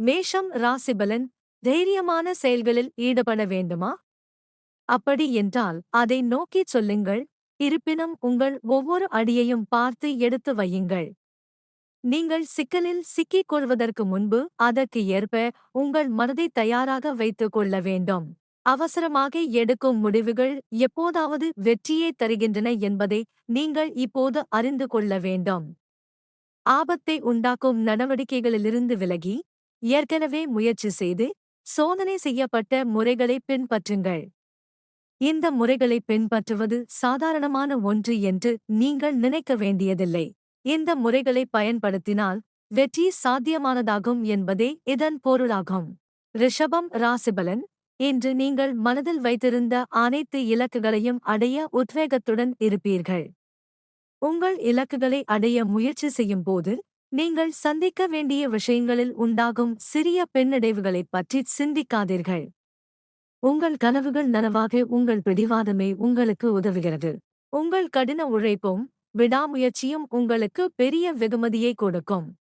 மேஷம் ராசிபலன் தைரியமான செயல்களில் ஈடுபட வேண்டுமா? அப்படி என்றால் அதை நோக்கிச் சொல்லுங்கள். இருப்பினும் உங்கள் ஒவ்வொரு அடியையும் பார்த்து எடுத்து வையுங்கள். நீங்கள் சிக்கலில் சிக்கிக் கொள்வதற்கு முன்பு அதற்கு ஏற்ப உங்கள் மனதை தயாராக வைத்துக் கொள்ள வேண்டும். அவசரமாக எடுக்கும் முடிவுகள் எப்போதாவது வெற்றியே தருகின்றன என்பதை நீங்கள் இப்போது அறிந்து கொள்ள வேண்டும். ஆபத்தை உண்டாக்கும் நடவடிக்கைகளிலிருந்து விலகி ஏற்கனவே முயற்சி செய்து சோதனை செய்யப்பட்ட முறைகளை பின்பற்றுங்கள். இந்த முறைகளை பின்பற்றுவது சாதாரணமான ஒன்று என்று நீங்கள் நினைக்க வேண்டியதில்லை. இந்த முறைகளை பயன்படுத்தினால் வெற்றி சாத்தியமானதாகும் என்பதே இதன் பொருளாகும். ரிஷபம் ராசிபலன் இன்று நீங்கள் மனதில் வைத்திருந்த அனைத்து இலக்குகளையும் அடைய உத்வேகத்துடன் இருப்பீர்கள். உங்கள் இலக்குகளை அடைய முயற்சி செய்யும் போது நீங்கள் சந்திக்க வேண்டிய விஷயங்களில் உண்டாகும் சிறிய பெண்ணடைவுகளைப் பற்றி சிந்திக்காதீர்கள். உங்கள் கனவுகள் நனவாக உங்கள் பிடிவாதமே உங்களுக்கு உதவுகிறது. உங்கள் கடின உழைப்பும் விடாமுயற்சியும் உங்களுக்கு பெரிய வெகுமதியை கொடுக்கும்.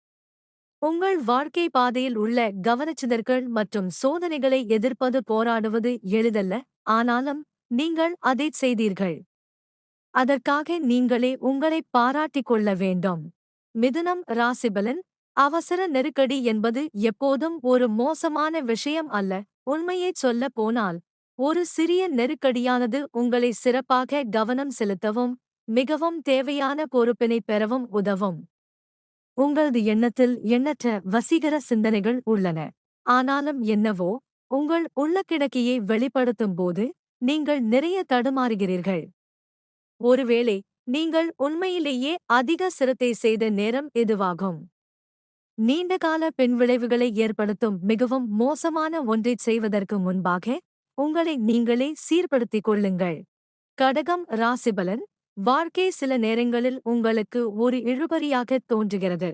உங்கள் வாழ்க்கை பாதையில் உள்ள கவனச்சிதற்கள் மற்றும் சோதனைகளை எதிர்ப்பது போராடுவது எளிதல்ல ஆனாலும் நீங்கள் அதைச் செய்தீர்கள். அதற்காக நீங்களே உங்களை பாராட்டிக் கொள்ள வேண்டும். மிதுனம் ராசிபலன் அவசர நெருக்கடி என்பது எப்போதும் ஒரு மோசமான விஷயம் அல்ல. உண்மையைச் சொல்ல போனால் ஒரு சிறிய நெருக்கடியானது உங்களை சிறப்பாக கவனம் செலுத்தவும் மிகவும் தேவையான பொறுப்பினை பெறவும் உதவும். உங்களது எண்ணத்தில் எண்ணற்ற வசீகர சிந்தனைகள் உள்ளன. ஆனாலும் என்னவோ உங்கள் உள்ளக்கிடக்கையை வெளிப்படுத்தும் போது நீங்கள் நிறைய தடுமாறுகிறீர்கள். ஒருவேளை நீங்கள் உண்மையிலேயே அதிக சிரத்தை செய்த நேரம் இதுவாகும் நீண்டகால பின்விளைவுகளை ஏற்படுத்தும் மிகவும் மோசமான ஒன்றைச் செய்வதற்கு முன்பாக உங்களை நீங்களே சீர்படுத்திக் கொள்ளுங்கள். கடகம் ராசிபலன் வாழ்க்கை சில நேரங்களில் உங்களுக்கு ஒரு இழுபறியாக தோன்றுகிறது.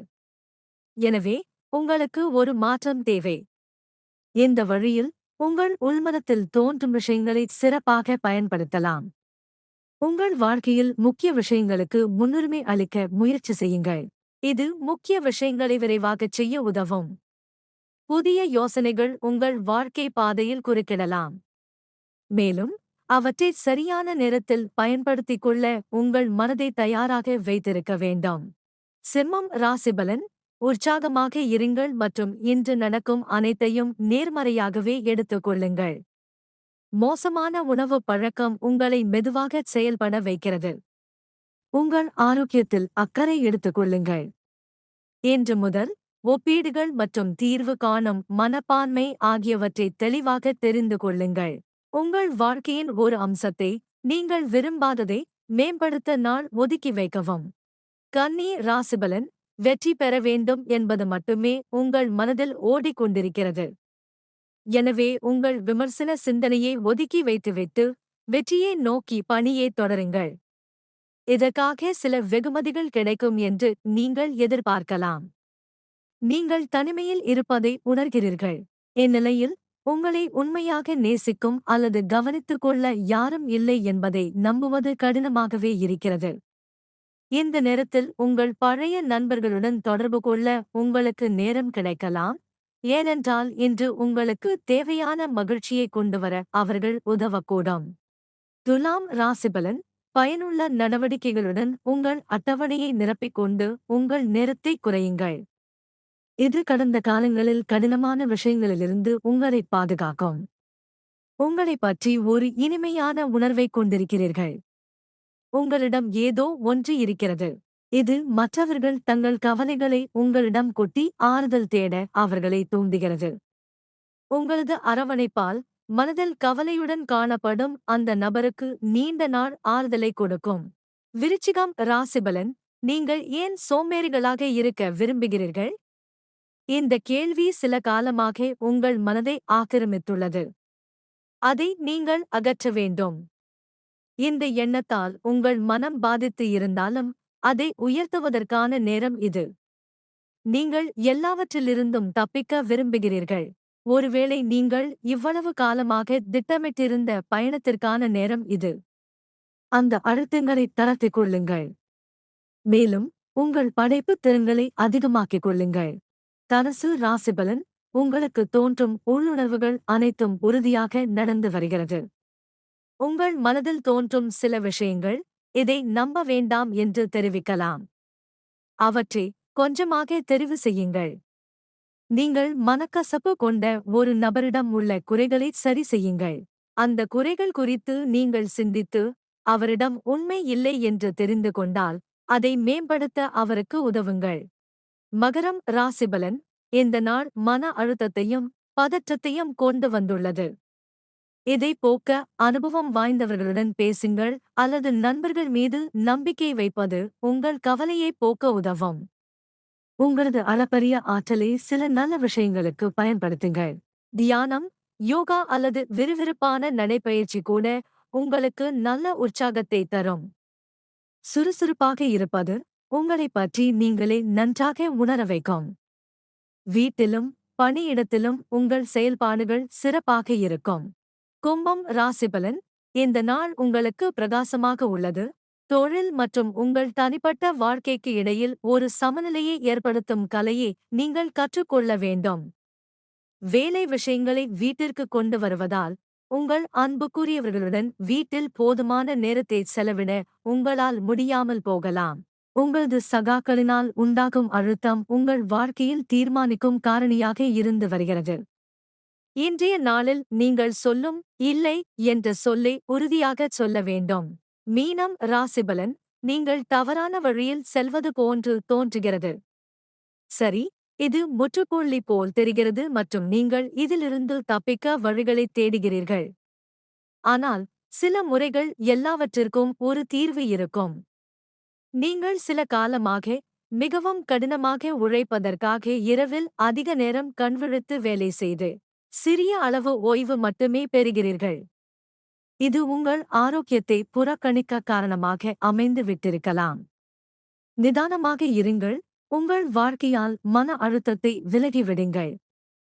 எனவே உங்களுக்கு ஒரு மாற்றம் தேவை. இந்த வழியில் உங்கள் உள்மனத்தில் தோன்றும் விஷயங்களை சிறப்பாக பயன்படுத்தலாம். உங்கள் வாழ்க்கையில் முக்கிய விஷயங்களுக்கு முன்னுரிமை அளிக்க முயற்சி செய்யுங்கள். இது முக்கிய விஷயங்களை விரைவாகச் செய்ய உதவும். புதிய யோசனைகள் உங்கள் வாழ்க்கை பாதையில் குறுக்கிடலாம். மேலும் அவற்றை சரியான நேரத்தில் பயன்படுத்திக் கொள்ள உங்கள் மனதை தயாராக வைத்திருக்க வேண்டும். சிம்மம் ராசிபலன் உற்சாகமாக இருங்கள் மற்றும் இன்று நடக்கும் அனைத்தையும் நேர்மறையாகவே எடுத்துக் கொள்ளுங்கள். மோசமான உணவு பழக்கம் உங்களை மெதுவாக செயல்பட வைக்கிறது. உங்கள் ஆரோக்கியத்தில் அக்கறை எடுத்துக் கொள்ளுங்கள். இன்று முதல் ஒப்பீடுகள் மற்றும் தீர்வு காணும் மனப்பான்மை ஆகியவற்றை தெளிவாக தெரிந்து கொள்ளுங்கள். உங்கள் வாழ்க்கையின் ஒரு அம்சத்தை நீங்கள் விரும்பாததை மேம்படுத்த நாள் ஒதுக்கி வைக்கவும். கன்னி ராசிபலன் வெற்றி பெற வேண்டும் என்பது மட்டுமே உங்கள் மனதில் ஓடிக்கொண்டிருக்கிறது. எனவே உங்கள் விமர்சன சிந்தனையை ஒதுக்கி வைத்துவிட்டு வெற்றியை நோக்கி பணியை தொடருங்கள். இதற்காக சில வெகுமதிகள் கிடைக்கும் என்று நீங்கள் எதிர்பார்க்கலாம். நீங்கள் தனிமையில் இருப்பதை உணர்கிறீர்கள். இந்நிலையில் உங்களை உண்மையாக நேசிக்கும் அல்லது கவனித்துக் கொள்ள யாரும் இல்லை என்பதை நம்புவது கடினமாகவே இருக்கிறது. இந்த நேரத்தில் உங்கள் பழைய நண்பர்களுடன் தொடர்பு கொள்ள உங்களுக்கு நேரம் கிடைக்கலாம். ஏனென்றால் இன்று உங்களுக்கு தேவையான மகிழ்ச்சியை கொண்டுவர அவர்கள் உதவக்கூடும். துலாம் ராசிபலன் பயனுள்ள நடவடிக்கைகளுடன் உங்கள் அட்டவணையை நிரப்பிக் கொண்டு உங்கள் நேரத்தை குறையுங்கள். இது கடந்த காலங்களில் கடினமான விஷயங்களிலிருந்து உங்களை பாதுகாக்கும். உங்களைப் பற்றி ஒரு இனிமையான உணர்வைக் கொண்டிருக்கிறீர்கள். உங்களிடம் ஏதோ ஒன்று இருக்கிறது. இது மற்றவர்கள் தங்கள் கவலைகளை உங்களிடம் கொட்டி ஆறுதல் தேட அவர்களை தூண்டுகிறது. உங்களது அரவணைப்பால் மனதில் கவலையுடன் காணப்படும் அந்த நபருக்கு நீண்ட நாள் ஆறுதலை கொடுக்கும். விருச்சிகம் ராசிபலன் நீங்கள் ஏன் சோம்பேறிகளாக இருக்க விரும்புகிறீர்கள்? இந்த கேள்வி சில காலமாக உங்கள் மனதை ஆக்கிரமித்துள்ளது. அதை நீங்கள் அகற்ற வேண்டும். இந்த எண்ணத்தால் உங்கள் மனம் பாதித்து இருந்தாலும் அதை உயர்த்துவதற்கான நேரம் இது. நீங்கள் எல்லாவற்றிலிருந்தும் தப்பிக்க விரும்புகிறீர்கள். ஒருவேளை நீங்கள் இவ்வளவு காலமாக திட்டமிட்டிருந்த பயணத்திற்கான நேரம் இது. அந்த அழுத்தங்களை தளர்த்திக் கொள்ளுங்கள். மேலும் உங்கள் படைப்பு திறன்களை அதிகமாக்கிக் கொள்ளுங்கள். தனசு ராசிபலன் உங்களுக்கு தோன்றும் உள்ளுணர்வுகள் அனைத்தும் உறுதியாக நடந்து வருகிறது. உங்கள் மனதில் தோன்றும் சில விஷயங்கள் இதை நம்ப வேண்டாம் என்று தெரிவிக்கலாம். அவற்றை கொஞ்சமாக தெரிவு செய்யுங்கள். நீங்கள் மனக்கசப்பு கொண்ட ஒரு நபரிடம் உள்ள குறைகளை சரி செய்யுங்கள். அந்த குறைகள் குறித்து நீங்கள் சிந்தித்து அவரிடம் உண்மை இல்லை என்று தெரிந்து கொண்டால் அதை மேம்படுத்த அவருக்கு உதவுங்கள். மகரம் ராசிபலன் இந்த நாள் மன அழுத்தத்தையும் பதற்றத்தையும் கொண்டு வந்துள்ளது. இதை போக்க அனுபவம் வாய்ந்தவர்களுடன் பேசுங்கள் அல்லது நண்பர்கள் மீது நம்பிக்கை வைப்பது உங்கள் கவலையை போக்க உதவும். உங்களது அளப்பரிய ஆற்றலை சில நல்ல விஷயங்களுக்கு பயன்படுத்துங்கள். தியானம் யோகா அல்லது விறுவிறுப்பான நடைப்பயிற்சி கூட உங்களுக்கு நல்ல உற்சாகத்தை தரும். சுறுசுறுப்பாக இருப்பது உங்களைப் பற்றி நீங்களே நன்றாக உணர வைக்கும். வீட்டிலும் பணியிடத்திலும் உங்கள் செயல்பாடுகள் சிறப்பாக இருக்கும். கும்பம் ராசிபலன் இந்த நாள் உங்களுக்கு பிரகாசமாக உள்ளது. தொழில் மற்றும் உங்கள் தனிப்பட்ட வாழ்க்கைக்கு இடையில் ஒரு சமநிலையை ஏற்படுத்தும் கலையை நீங்கள் கற்றுக்கொள்ள வேண்டும். வேலை விஷயங்களை வீட்டிற்கு கொண்டு வருவதால் உங்கள் அன்புக்குரியவர்களுடன் வீட்டில் போதுமான நேரத்தை செலவிட உங்களால் முடியாமல் போகலாம். உங்களது சகாக்களினால் உண்டாகும் அழுத்தம் உங்கள் வாழ்க்கையில் தீர்மானிக்கும் காரணியாக இருந்து வருகிறது. இன்றைய நாளில் நீங்கள் சொல்லும் இல்லை என்ற சொல்லை உறுதியாகச் சொல்ல வேண்டும். மீனம் ராசிபலன் நீங்கள் தவறான வழியில் செல்வது போன்று தோன்றுகிறது. சரி இது முற்றுப்புள்ளி போல் தெரிகிறது மற்றும் நீங்கள் இதிலிருந்து தப்பிக்க வழிகளைத் தேடுகிறீர்கள். ஆனால் சில முறைகள் எல்லாவற்றிற்கும் ஒரு தீர்வு இருக்கும். நீங்கள் சில காலமாக மிகவும் கடினமாக உழைப்பதற்காக இரவில் அதிக நேரம் கண்விழித்து வேலை செய்து சிறிய அளவு ஓய்வு மட்டுமே பெறுகிறீர்கள். இது உங்கள் ஆரோக்கியத்தை புறக்கணிக்க காரணமாக அமைந்து விட்டிருக்கலாம். நிதானமாக இருங்கள். உங்கள் வாழ்க்கையால் மன அழுத்தத்தை விலகிவிடுங்கள்.